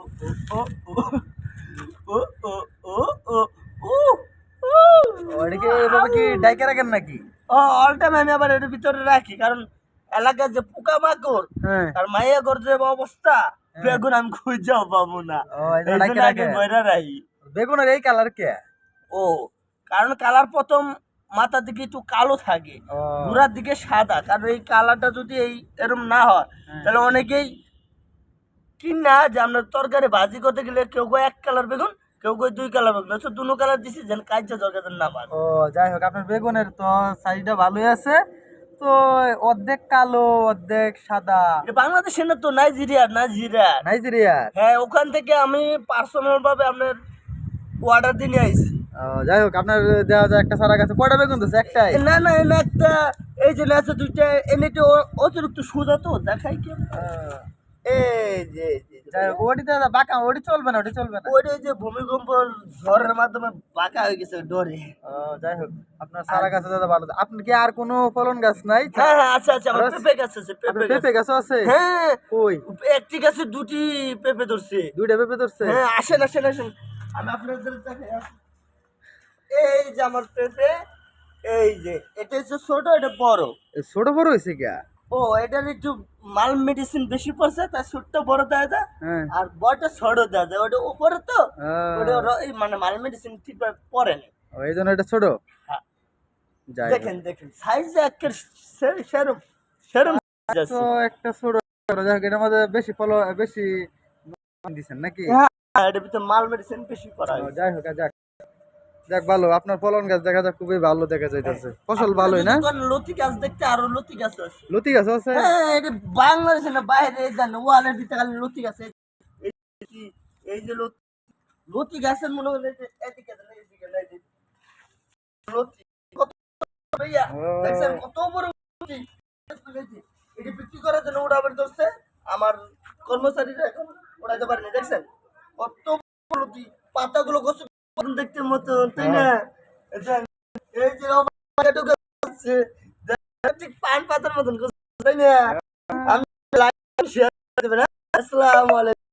ও ও ও ও ও ও ওটাকে এভাবে কি ডাইকে রাখেন নাকি? ও অল টাইম আমি আবার এর ভিতরে রাখি কারণ এলাকার যে পোকা মাকড় হ্যাঁ। আর মাইয়া ঘর যে অবস্থা বেগুন আমি খুঁজেও পাবো না। এই বেগুনের কালার কে? ও কারণ কালার প্রথম মাথার দিকে একটু কালো থাকে ও। ঘোড়ার দিকে সাদা কারণ এই কালারটা যদি এই এরম না হয় হ্যাঁ। তাহলে অনেকেই কি না যে আমরা তরকারি ভাজি করতে গেলে কেউ কেউ এক কালার বেগুন কেউ কেউ দুই কালার বেগুন তো দুনো কালার দিছি যেন কাজটা তরকারি না পারে ও যাই হোক আপনার বেগুনের তো সাইজটা ভালোই আছে। তো অর্ধেক কালো অর্ধেক সাদা। বাংলাদেশে না তো নাইজেরিয়া নাইজেরিয়া নাইজেরিয়া হ্যাঁ ওখান থেকে আমি পার্সোনাল ভাবে আপনার অর্ডার দিয়ে নিয়ে আইছি। যাই হোক আপনার দেওয়া যায় একটা সারা গাছে। কয়টা বেগুন দিচ্ছে একটাই? না না এনে একটা এই যে আছে দুইটা এনে তো অতিরিক্ত সোজা তো দেখাই কি এই যে ওটি দাদা বাঁকা ওটি চলবে না ওটি চলবে না। যে ভূমিকম্প ঝড়ের মাধ্যমে বাঁকা হয়ে গেছে ডরে। যাই হোক আপনার সারা গাছে দাদা ভালো আপনি কি আর কোনো ফলন গাছ নাই? হ্যাঁ হ্যাঁ আচ্ছা আচ্ছা আমার পেঁপে গাছ আছে আপনার পেঁপে গাছ। আছে? হ্যাঁ কই? একটি গাছে দুটি পেঁপে ধরছে। দুইটা পেঁপে ধরছে? হ্যাঁ আসেন আসেন আসেন। আমি আপনাদের এই যে আমার পেঁপে এই যে এটা হচ্ছে ছোট এটা বড়। ছোট বড় হয়েছে কে ও এটার একটু মাল মেডিসিন বেশি পড়ছে তার ছোটটা বড় দেওয়া যায় হ্যাঁ। আর বড়টা ছোট দেওয়া যায় ওটা উপরে তো ওটা মানে মাল মেডিসিন ঠিকভাবে পড়ে না ও, এই জন্য এটা ছোট? হ্যাঁ। যাই হোক। দেখেন দেখেন সাইজ একের সেরম সেরম তো একটা ছোট যাই হোক এটার মধ্যে বেশি ফলো বেশি দিচ্ছেন নাকি? হ্যাঁ এটার ভিতরে মাল মেডিসিন বেশি করা যাই হোক যাক। যাক ভালো। আপনার ফলন গাছ দেখা যাক খুবই ভালো দেখা যাইতেছে। ফসল ভালোই না? লতি গাছ দেখতে আরও লতি গাছ আছে। লতি গাছ আছে? হ্যাঁ এটা বাংলাদেশে না বাইরে জানো ওয়ালের ভিতরে খালি লতি গাছ এই- এই কি- এই যে লতি লতি গাছের মনে হয় যে এদিকে না এদিকে না লতি কত ভাইয়া। দেখছেন কত বড় লতি। এটি বিক্রি করার জন্য ওটা আবার ধরছে আমার কর্মচারীরা এখন ওড়াইতে পারেনি দেখছেন? কত লতি পাতাগুলো কত সুন্দর দেখতে মতো তাই না? এই যে- এই যে ঠিক পান পাতার মতন তাই না? আমি লাইক শেয়ার দেবেন হ্যাঁ? আসসালামু আলাইকুম।